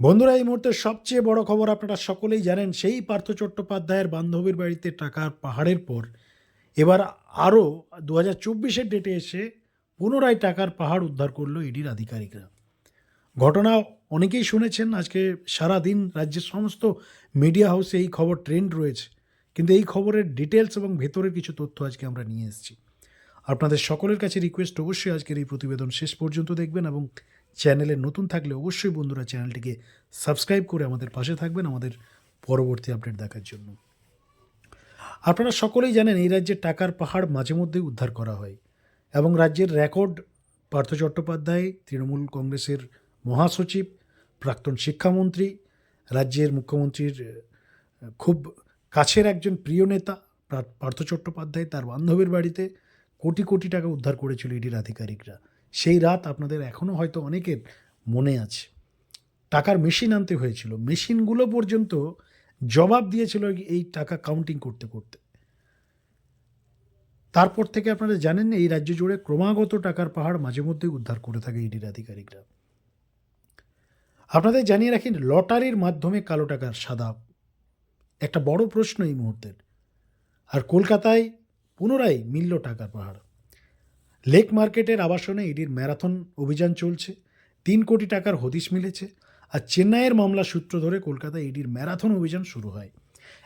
বন্ধুরা, এই মুহূর্তে সবচেয়ে বড় খবর আপনারা সকলেই জানেন, সেই পার্থ চট্টোপাধ্যায়ের বান্ধবীর বাড়িতে টাকার পাহাড়ের পর। এবার আরও দু হাজার চব্বিশের ডেটে এসে পুনরায় টাকার পাহাড় উদ্ধার করল ইডির আধিকারিকরা। ঘটনা অনেকেই শুনেছেন, আজকে সারা দিন রাজ্যের সমস্ত মিডিয়া হাউসে এই খবর ট্রেন্ড রয়েছে। কিন্তু এই খবরের ডিটেলস এবং ভেতরের কিছু তথ্য আজকে আমরা নিয়ে এসেছি। আপনাদের সকলের কাছে রিকোয়েস্ট অবশ্যই আজকের এই প্রতিবেদন শেষ পর্যন্ত দেখবেন এবং চ্যানেলে নতুন থাকলে অবশ্যই বন্ধুরা চ্যানেলটিকে সাবস্ক্রাইব করে আমাদের পাশে থাকবেন আমাদের পরবর্তী আপডেট দেখার জন্য। আপনারা সকলেই জানেন এই রাজ্যে টাকার পাহাড় মাঝে মধ্যেই উদ্ধার করা হয় এবং রাজ্যের রেকর্ড পার্থ চট্টোপাধ্যায়, তৃণমূল কংগ্রেসের মহাসচিব, প্রাক্তন শিক্ষামন্ত্রী, রাজ্যের মুখ্যমন্ত্রীর খুব কাছের একজন প্রিয় নেতা পার্থ চট্টোপাধ্যায় তার বান্ধবীর বাড়িতে কোটি কোটি টাকা উদ্ধার করেছিল ইডির আধিকারিকরা। সেই রাত আপনাদের এখনও হয়তো অনেকের মনে আছে। টাকার মেশিন আনতে হয়েছিল। মেশিনগুলো পর্যন্ত জবাব দিয়েছিল এই টাকা কাউন্টিং করতে করতে। তারপর থেকে আপনারা জানেন এই রাজ্য জুড়ে ক্রমাগত টাকার পাহাড় মাঝে মধ্যেই উদ্ধার করে থাকে ইডির আধিকারিকরা। আপনাদের জানিয়ে রাখি, লটারির মাধ্যমে কালো টাকার সাদা। একটা বড় প্রশ্ন এই মুহূর্তের। আর কলকাতায় পুনরায় মিলল টাকার পাহাড়। লেক মার্কেটের আবাসনে ইডির ম্যারাথন অভিযান চলছে। তিন কোটি টাকার হদিশ মিলেছে আর চেন্নাইয়ের মামলা সূত্র ধরে কলকাতায় ইডির ম্যারাথন অভিযান শুরু হয়।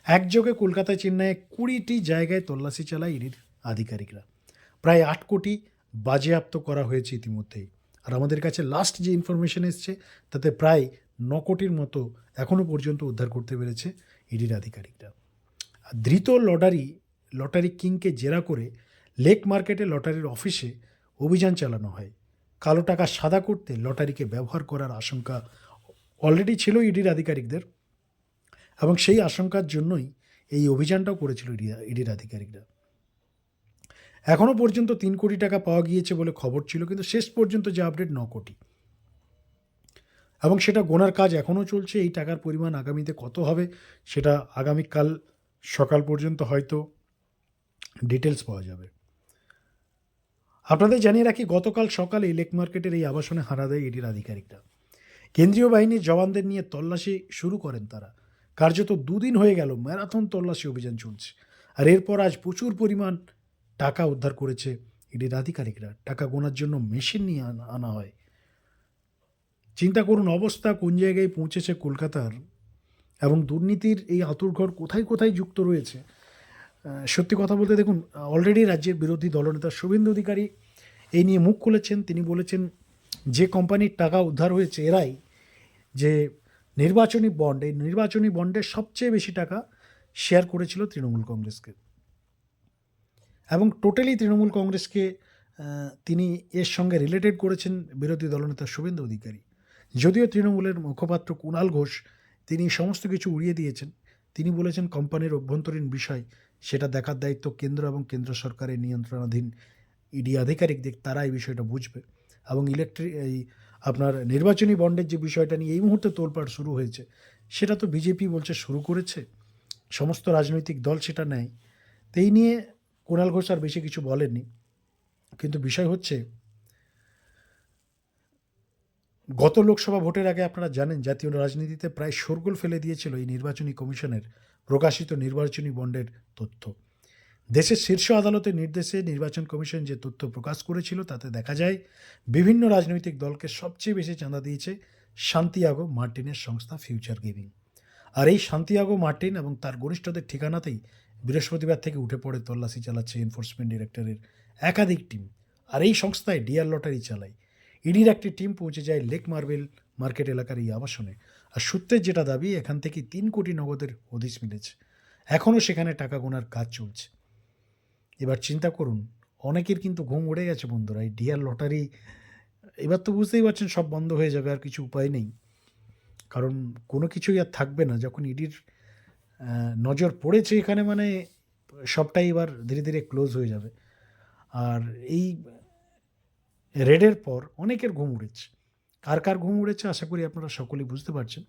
একযোগে কলকাতা চেন্নাইয়ে কুড়িটি জায়গায় তল্লাশি চালায় ইডির আধিকারিকরা। প্রায় আট কোটি বাজেয়াপ্ত করা হয়েছে ইতিমধ্যেই। আর আমাদের কাছে লাস্ট যে ইনফরমেশন এসছে, তাতে প্রায় ন কোটির মতো এখনও পর্যন্ত উদ্ধার করতে পেরেছে ইডির আধিকারিকরা। ধৃত লটারি লটারি কিংকে জেরা করে লেক মার্কেটে লটারির অফিসে অভিযান চালানো হয়। কালো টাকা সাদা করতে লটারিকে ব্যবহার করার আশঙ্কা অলরেডি ছিল ইডির আধিকারিকদের এবং সেই আশঙ্কার জন্যই এই অভিযানটাও করেছিল ইডি- ইডির আধিকারিকরা। এখনও পর্যন্ত তিন কোটি টাকা পাওয়া গিয়েছে বলে খবর ছিল, কিন্তু শেষ পর্যন্ত যে আপডেট ন কোটি। এবং সেটা গোনার কাজ এখনও চলছে, এই টাকার পরিমাণ আগামীতে কত হবে সেটা আগামীকাল সকাল পর্যন্ত হয়তো ডিটেলস পাওয়া যাবে। আপনাদের জানিয়ে রাখি, গতকাল সকালে লেক মার্কেটের এই আবাসনে হানা দেয় ইডির আধিকারিকরা। কেন্দ্রীয় বাহিনীর জওয়ানদের নিয়ে তল্লাশি শুরু করেন তারা। কার্যত দুদিন হয়ে গেল ম্যারাথন তল্লাশি অভিযান চলছে। আর এরপর আজ প্রচুর পরিমাণ টাকা উদ্ধার করেছে ইডির আধিকারিকরা। টাকা গোনার জন্য মেশিন নিয়ে আনা- হয়। চিন্তা করুন অবস্থা, কোন জায়গায় পৌঁছেছে কলকাতার এবং দুর্নীতির এই আতুরঘর কোথায় কোথায় যুক্ত রয়েছে? সত্যি কথা বলতে দেখুন অলরেডি রাজ্যের বিরোধী দলনেতা শুভেন্দু অধিকারী এই নিয়ে মুখ খুলেছেন। তিনি বলেছেন, যে কোম্পানির টাকা উদ্ধার হয়েছে এরাই, যে নির্বাচনী বন্ড এই নির্বাচনী বন্ডের সবচেয়ে বেশি টাকা শেয়ার করেছিল তৃণমূল কংগ্রেসকে। এবং টোটালি তৃণমূল কংগ্রেসকে তিনি এর সঙ্গে রিলেটেড করেছেন বিরোধী দলনেতা শুভেন্দু অধিকারী। যদিও তৃণমূলের মুখপাত্র কুণাল ঘোষ, তিনি সমস্ত কিছু উড়িয়ে দিয়েছেন। তিনি বলেছেন কোম্পানির অভ্যন্তরীণ বিষয় সেটা দেখার দায়িত্ব কেন্দ্র এবং কেন্দ্র সরকারের নিয়ন্ত্রণাধীন ইডি আধিকারিকদের তারা এই বিষয়টা বুঝবে। এবং ইলেকট্রি এই আপনার নির্বাচনী বন্ডের যে বিষয়টা নিয়ে এই মুহূর্তে তোলপাড় শুরু হয়েছে, সেটা তো বিজেপি বলছে শুরু করেছে। সমস্ত রাজনৈতিক দল সেটা নেয়। তো এই নিয়ে কুণাল ঘোষ আর বেশি কিছু বলেননি। কিন্তু বিষয় হচ্ছে গত লোকসভা ভোটের আগে আপনারা জানেন, জাতীয় রাজনীতিতে প্রায় শোরগোল ফেলে দিয়েছিল এই নির্বাচনী কমিশনের প্রকাশিত নির্বাচনী বন্ডের তথ্য। দেশের শীর্ষ আদালতের নির্দেশে নির্বাচন কমিশন যে তথ্য প্রকাশ করেছিল, তাতে দেখা যায়, বিভিন্ন রাজনৈতিক দলকে সবচেয়ে বেশি চাঁদা দিয়েছে শান্তিয়াগো মার্টিনের সংস্থা ফিউচার গিভিং আর এই শান্তিয়াগো মার্টিন এবং তার ঘনিষ্ঠদের ঠিকানাতেই বৃহস্পতিবার থেকে উঠে পড়ে তল্লাশি চালাচ্ছে এনফোর্সমেন্ট ডিরেক্টরের একাধিক টিম আর এই সংস্থায় ডিআর লটারি চালায়। ইডির একটি টিম পৌঁছে যায় লেক মার্বেল মার্কেট এলাকার এই আবাসনে। আর সূত্রের যেটা দাবি, এখান থেকে তিন কোটি নগদের হদিশ মিলেছে। এখনও সেখানে টাকা গোনার কাজ চলছে। এবার চিন্তা করুন, অনেকের কিন্তু ঘুম উড়ে গেছে বন্ধুরা। এই ডিয়ার লটারি, এবার তো বুঝতেই পারছেন সব বন্ধ হয়ে যাবে, আর কিছু উপায় নেই। কারণ কোনো কিছুই আর থাকবে না। যখন ইডির নজর পড়েছে এখানে মানে সবটাই এবার ধীরে ধীরে ক্লোজ হয়ে যাবে। আর এই রেডের পর অনেকের ঘুম উড়েছে। কার কার ঘুম উড়েছে আশা করি আপনারা সকলেই বুঝতে পারছেন।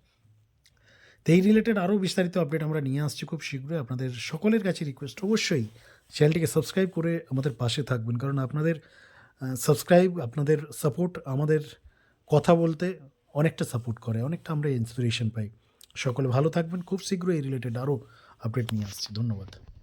তো এই রিলেটেড আরও বিস্তারিত আপডেট আমরা নিয়ে আসছি খুব শীঘ্রই। আপনাদের সকলের কাছে রিকোয়েস্ট অবশ্যই চ্যানেলটিকে সাবস্ক্রাইব করে আমাদের পাশে থাকবেন। কারণ আপনাদের সাবস্ক্রাইব আপনাদের সাপোর্ট আমাদের কথা বলতে অনেকটা সাপোর্ট করে, অনেকটা আমরা ইন্সপিরেশন পাই। সকলে ভালো থাকবেন। খুব শীঘ্রই এই রিলেটেড আরও আপডেট নিয়ে আসছি। ধন্যবাদ।